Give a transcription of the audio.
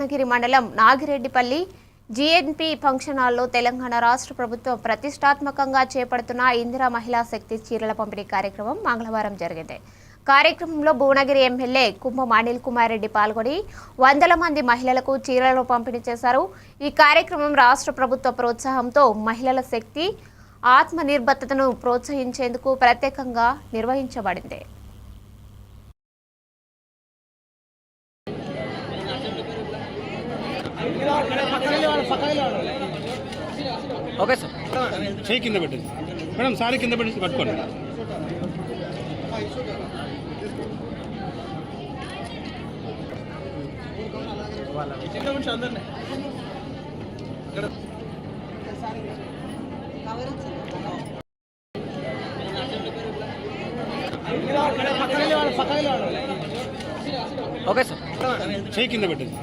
రత్నగిరి మండలం నాగిరెడ్డిపల్లి జీఎన్పీ ఫంక్షన్ హాల్లో తెలంగాణ రాష్ట్ర ప్రభుత్వం ప్రతిష్టాత్మకంగా చేపడుతున్న ఇందిరా మహిళా శక్తి చీరల పంపిణీ కార్యక్రమం మంగళవారం జరిగింది. కార్యక్రమంలో భువనగిరి ఎమ్మెల్యే కుంభం అనిల్ కుమార్ రెడ్డి పాల్గొని వందల మంది మహిళలకు చీరలను పంపిణీ చేశారు. ఈ కార్యక్రమం రాష్ట్ర ప్రభుత్వ ప్రోత్సాహంతో మహిళల శక్తి ఆత్మనిర్భరతను ప్రోత్సహించేందుకు ప్రత్యేకంగా నిర్వహించబడింది. Okay sir. చేయి కింద పెట్టండి. మేడం సారీ కింద పెట్టి పట్టుకోండి. Okay sir. చేయి కింద పెట్టండి.